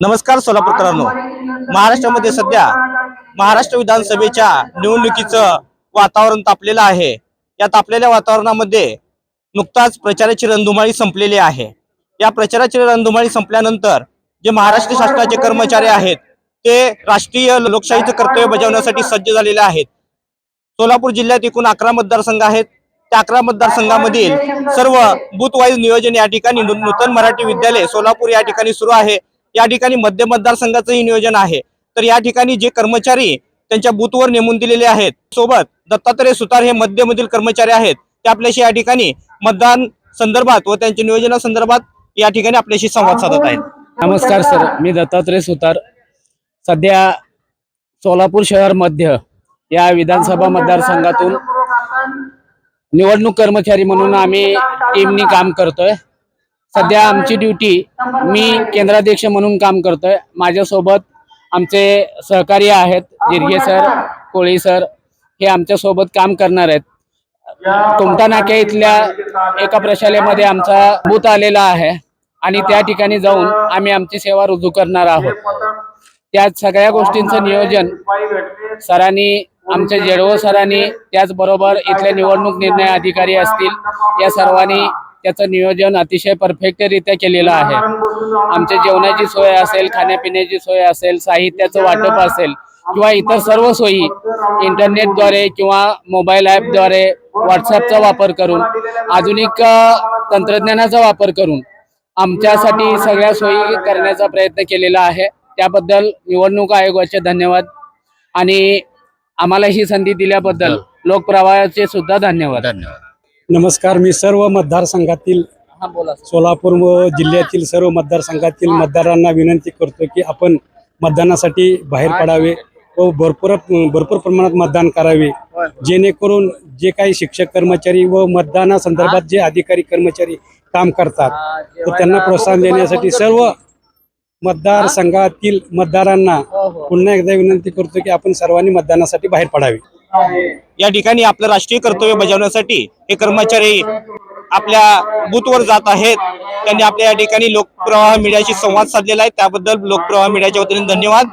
नमस्कार सोलापूरकरांनो महाराष्ट्रामध्ये सध्या महाराष्ट्र विधानसभेच्या निवडणुकीचं वातावरण तापलेलं आहे. या तापलेल्या वातावरणामध्ये नुकताच प्रचाराची रणधुमाळी संपलेली आहे. या प्रचाराची रणधुमाळी संपल्यानंतर जे महाराष्ट्र शासनाचे कर्मचारी आहेत ते राष्ट्रीय लोकशाहीचं कर्तव्य बजावण्यासाठी सज्ज झालेले आहेत. सोलापूर जिल्ह्यात एकूण अकरा मतदारसंघ आहेत. त्या अकरा मतदारसंघामधील सर्व बूथ वाईज नियोजन या ठिकाणी नूतन मराठी विद्यालय सोलापूर या ठिकाणी सुरू आहे. या ठिकाणी मध्य मतदारसंघाचंही नियोजन आहे. तर या ठिकाणी जे कर्मचारी त्यांच्या बूथवर नेमून दिलेले आहेत सोबत दत्तात्रय सुतार हे मध्यमधील कर्मचारी आहेत ते आपल्याशी या ठिकाणी मतदान संदर्भात व त्यांच्या नियोजना संदर्भात या ठिकाणी आपल्याशी संवाद साधत आहेत. नमस्कार सर. मी दत्तात्रय सुतार. सध्या सोलापूर शहर मध्य या विधानसभा मतदारसंघातून निवडणूक कर्मचारी म्हणून आम्ही टीमनी काम करतोय. सध्या आमची ड्युटी मी केंद्राध्यक्ष म्हणून काम करतोय. माझ्यासोबत आमचे सहकारी आहेत. जिरगे सर कोळी सर हे आमच्यासोबत काम करणार आहेत. कुमटा नाक्या इथल्या एका प्रशालेमध्ये आमचा बूथ आलेला आहे आणि त्या ठिकाणी जाऊन आम्ही आमची सेवा रुजू करणार आहोत. त्या सगळ्या गोष्टींचं नियोजन सरांनी आमच्या जेडवो सरांनी त्याचबरोबर इथले निवडणूक निर्णय अधिकारी असतील या सर्वांनी त्याचं नियोजन अतिशय परफेक्टरित्या केलेलं आहे. आमच्या जेवणाची सोय असेल खाण्यापिण्याची सोय असेल साहित्याचं वाटप असेल किंवा इतर सर्व सोयी इंटरनेटद्वारे किंवा मोबाईल ॲपद्वारे व्हॉट्सअपचा वापर करून आधुनिक तंत्रज्ञानाचा वापर करून आमच्यासाठी सगळ्या सोयी करण्याचा प्रयत्न केलेला आहे. त्याबद्दल निवडणूक आयोगाचे धन्यवाद आणि आम्हाला ही संधी दिल्याबद्दल लोकप्रवाहाचे सुद्धा धन्यवाद. नमस्कार मी सर्व मतदारसंघातील हा सोलापूर व जिल्ह्यातील सर्व मतदारसंघातील मतदारांना विनंती करतो की आपण मतदानासाठी बाहेर पडावे व भरपूर भरपूर प्रमाणात मतदान करावे. जेणेकरून जे काही शिक्षक कर्मचारी व मतदानासंदर्भात जे अधिकारी कर्मचारी काम करतात तर त्यांना प्रोत्साहन देण्यासाठी सर्व मतदारसंघातील मतदारांना पुन्हा एकदा विनंती करतो की आपण सर्वांनी मतदानासाठी बाहेर पडावे. या ठिकाणी आपलं राष्ट्रीय कर्तव्य बजावण्यासाठी हे कर्मचारी आपल्या बूथवर जात आहेत. त्यांनी आपल्या या ठिकाणी लोकप्रवाह मीडियाशी संवाद साधलेला आहे. त्याबद्दल लोकप्रवाह मीडियाच्या वतीने धन्यवाद.